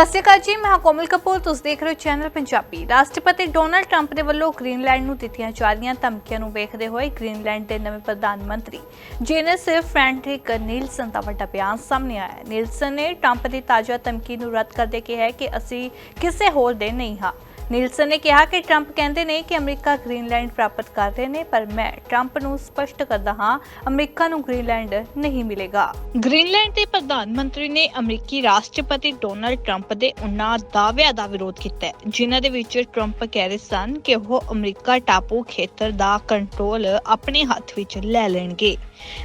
ਸਤਿ ਸ਼੍ਰੀ ਅਕਾਲ ਜੀ, ਮੈਂ ਕੋਮਲ ਕਪੂਰ, ਤੁਸੀਂ ਦੇਖ ਰਹੇ ਹੋ ਚੈਨਲ ਪੰਜਾਬੀ। ਰਾਸ਼ਟਰਪਤੀ ਡੋਨਲਡ ਟਰੰਪ ਦੇ ਵੱਲੋਂ ਗ੍ਰੀਨਲੈਂਡ ਨੂੰ ਦਿੱਤੀਆਂ ਜਾ ਰਹੀਆਂ ਧਮਕੀਆਂ ਨੂੰ ਵੇਖਦੇ ਹੋਏ ਗ੍ਰੀਨਲੈਂਡ ਦੇ ਨਵੇਂ ਪ੍ਰਧਾਨ ਮੰਤਰੀ ਜੇਨਸ ਫ੍ਰੈਂਡਰਿਕ ਨੀਲਸਨ ਦਾ ਵੱਡਾ ਬਿਆਨ ਸਾਹਮਣੇ ਆਇਆ ਹੈ। ਨੀਲਸਨ ਨੇ ਟਰੰਪ ਦੀ ਤਾਜ਼ਾ ਧਮਕੀ ਨੂੰ ਰੱਦ ਕਰਦੇ ਕਿਹਾ ਕਿ ਅਸੀਂ ਕਿਸੇ ਹੋਰ ਦੇ ਨਹੀਂ ਹਾਂ। ਨੀਲਸਨ ਨੇ ਕਿਹਾ ਕਿ ਟਰੰਪ ਕਹਿੰਦੇ ਨੇ ਕਿ ਅਮਰੀਕਾ ਗ੍ਰੀਨਲੈਂਡ ਪ੍ਰਾਪਤ ਕਰ ਰਹੇ ਨੇ, ਪਰ ਮੈਂ ਟਰੰਪ ਨੂੰ ਸਪਸ਼ਟ ਕਰਦਾ ਹਾਂ, ਅਮਰੀਕਾ ਨੂੰ ਗ੍ਰੀਨਲੈਂਡ ਨਹੀਂ ਮਿਲੇਗਾ। ਗ੍ਰੀਨਲੈਂਡ ਦੇ ਪ੍ਰਧਾਨ ਮੰਤਰੀ ਨੇ ਅਮਰੀਕੀ ਰਾਸ਼ਟਰਪਤੀ ਡੋਨਾਲਡ ਟਰੰਪ ਦੇ ਉਨ੍ਹਾਂ ਦਾਅਵਿਆਂ ਦਾ ਵਿਰੋਧ ਕੀਤਾ ਜਿਨ੍ਹਾਂ ਦੇ ਵਿੱਚ ਟਰੰਪ ਕਹਿ ਰਹੇ ਸਨ ਕਿ ਉਹ ਅਮਰੀਕਾ ਟਾਪੂ ਖੇਤਰ ਦਾ ਕੰਟਰੋਲ ਆਪਣੇ ਹੱਥ ਵਿੱਚ ਲੈ ਲੈਣਗੇ।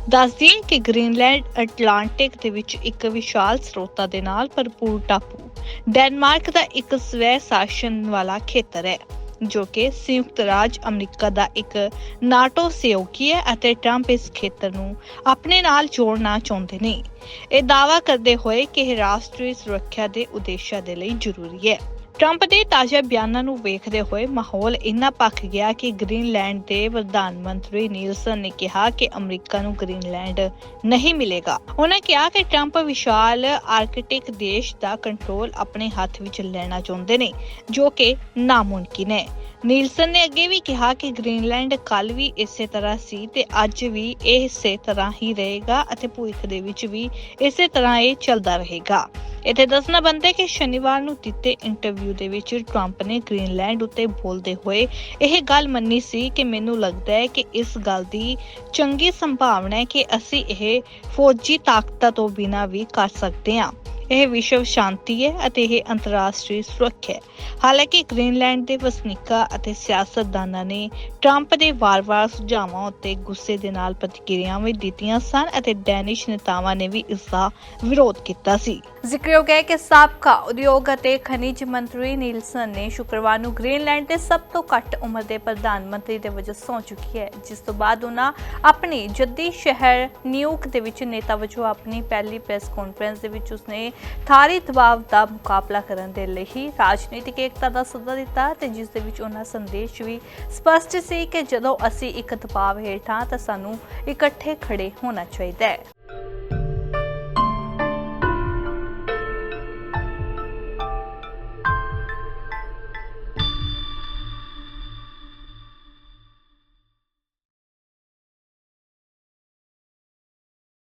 ਦੱਸਦੀ ਕਿ ਗ੍ਰੀਨਲੈਂਡ ਅਟਲਾਂਟਿਕ ਦੇ ਵਿੱਚ ਇੱਕ ਵਿਸ਼ਾਲ ਸਰੋਤਾ ਦੇ ਨਾਲ ਭਰਪੂਰ ਟਾਪੂ ਡੈਨਮਾਰਕ ਦਾ ਇੱਕ ਸਵੈ ਸ਼ਾਸਨ ਵਾਲਾ ਖੇਤਰ ਹੈ, ਜੋ ਕਿ ਸੰਯੁਕਤ ਰਾਜ ਅਮਰੀਕਾ ਦਾ ਇੱਕ ਨਾਟੋ ਸਹਿਯੋਗੀ ਹੈ ਅਤੇ ਟਰੰਪ ਇਸ ਖੇਤਰ ਨੂੰ ਆਪਣੇ ਨਾਲ ਜੋੜਨਾ ਚਾਹੁੰਦੇ ਨੇ। ਇਹ ਦਾਅਵਾ ਕਰਦੇ ਹੋਏ ਕਿ ਇਹ ਰਾਸ਼ਟਰੀ ਸੁਰੱਖਿਆ ਦੇ ਉਦੇਸ਼ਾਂ ਦੇ ਲਈ ਜ਼ਰੂਰੀ ਹੈ। ਟਰੰਪ ਦੇ ਤਾਜ਼ਾ ਬਿਆਨਾਂ ਨੂੰ ਵੇਖਦੇ ਹੋਏ ਮਾਹੌਲ ਇੰਨਾ ਭਖ ਗਿਆ ਕਿ ਗ੍ਰੀਨਲੈਂਡ ਦੇ ਪ੍ਰਧਾਨ ਮੰਤਰੀ ਨੀਲਸਨ ਨੇ ਕਿਹਾ ਕਿ ਅਮਰੀਕਾ ਨੂੰ ਗ੍ਰੀਨਲੈਂਡ ਨਹੀਂ ਮਿਲੇਗਾ। ਉਹਨਾਂ ਕਿਹਾ ਕਿ ਟਰੰਪ ਵਿਸ਼ਾਲ ਆਰਕਟਿਕ ਦੇਸ਼ ਦਾ ਕੰਟਰੋਲ ਆਪਣੇ ਹੱਥ ਵਿੱਚ ਲੈਣਾ ਚਾਹੁੰਦੇ ਨੇ, ਜੋ ਕਿ ਨਾਮੁਮਕਿਨ ਹੈ। ਨੀਲਸਨ ਨੇ ਅੱਗੇ ਵੀ ਕਿਹਾ ਕਿ ਗ੍ਰੀਨਲੈਂਡ ਕੱਲ ਵੀ ਇਸੇ ਤਰ੍ਹਾਂ ਸੀ ਤੇ ਅੱਜ ਵੀ ਇਹ ਇਸੇ ਤਰ੍ਹਾਂ ਹੀ ਰਹੇਗਾ ਅਤੇ ਭਵਿੱਖ ਦੇ ਵਿੱਚ ਵੀ ਇਸੇ ਤਰ੍ਹਾਂ ਇਹ ਚੱਲਦਾ ਰਹੇਗਾ। ਇੱਥੇ ਦੱਸਣਾ ਬਣਦਾ ਕਿ ਸ਼ਨੀਵਾਰ ਨੂੰ ਦਿੱਤੇ ਇੰਟਰਵਿਊ ਦੇ ਵਿੱਚ ਟਰੰਪ ਨੇ ਗ੍ਰੀਨਲੈਂਡ ਉੱਤੇ ਬੋਲਦੇ ਹੋਏ ਇਹ ਗੱਲ ਮੰਨੀ ਸੀ ਕਿ ਮੈਨੂੰ ਲੱਗਦਾ ਹੈ ਕਿ ਇਸ ਗੱਲ ਦੀ ਚੰਗੀ ਸੰਭਾਵਨਾ ਹੈ ਕਿ ਅਸੀਂ ਇਹ ਫੌਜੀ ਤਾਕਤਾਂ ਤੋਂ ਬਿਨਾਂ ਵੀ ਕਰ ਸਕਦੇ ਹਾਂ। ਇਹ ਵਿਸ਼ਵ ਸ਼ਾਂਤੀ ਹੈ ਅਤੇ ਇਹ ਅੰਤਰਰਾਸ਼ਟਰੀ ਸੁਰੱਖਿਆ ਹੈ। ਹਾਲਾਂਕਿ ਗ੍ਰੀਨਲੈਂਡ ਦੇ ਵਸਨੀਕਾਂ ਅਤੇ ਸਿਆਸਤਦਾਨਾਂ ਨੇ ਟਰੰਪ ਦੇ ਵਾਰ-ਵਾਰ ਸੁਝਾਵਾਂ ਉੱਤੇ ਗੁੱਸੇ ਦੇ ਨਾਲ ਪ੍ਰਤੀਕਿਰਿਆਵਾਂ ਦਿੱਤੀਆਂ ਸਨ ਅਤੇ ਡੈਨਿਸ਼ ਨੇਤਾਵਾਂ ਨੇ ਵੀ ਇਸ ਦਾ ਵਿਰੋਧ ਕੀਤਾ ਸੀ। ਜ਼ਿਕਰਯੋਗ ਹੈ ਕਿ ਸਾਬਕਾ ਉਦਯੋਗ ਅਤੇ ਖਣਿਜ ਮੰਤਰੀ ਨੀਲਸਨ ਨੇ ਸ਼ੁੱਕਰਵਾਰ ਨੂੰ ਗ੍ਰੀਨਲੈਂਡ ਦੇ ਸਭ ਤੋਂ ਘੱਟ ਉਮਰ ਦੇ ਪ੍ਰਧਾਨ ਮੰਤਰੀ ਦੇ ਵਜੋਂ ਸਹੁੰ ਚੁੱਕੀ ਹੈ, ਜਿਸ ਤੋਂ ਬਾਅਦ ਉਹਨਾਂ ਆਪਣੀ ਜੱਦੀ ਸ਼ਹਿਰ ਨਿਊਯਾਰਕ ਦੇ ਵਿੱਚ ਨੇਤਾ ਵਜੋਂ ਆਪਣੀ ਪਹਿਲੀ ਪ੍ਰੈਸ ਕਾਨਫਰੰਸ ਦੇ ਵਿੱਚ ਉਸਨੇ ਥਾਰੀ ਦਬਾਅ ਦਾ ਮੁਕਾਬਲਾ ਕਰਨ ਦੇ ਲਈ ਰਾਜਨੀਤਿਕ ਏਕਤਾ ਦਾ ਸੱਦਾ ਦਿੱਤਾ ਤੇ ਜਿਸ ਦੇ ਵਿੱਚ ਉਹਨਾਂ ਸੰਦੇਸ਼ ਵੀ ਸਪਸ਼ਟ ਸੀ ਕਿ ਜਦੋਂ ਅਸੀਂ ਇੱਕ ਦਬਾਅ ਹੇਠਾਂ ਤਾਂ ਸਾਨੂੰ ਇਕੱਠੇ ਖੜੇ ਹੋਣਾ ਚਾਹੀਦਾ ਹੈ।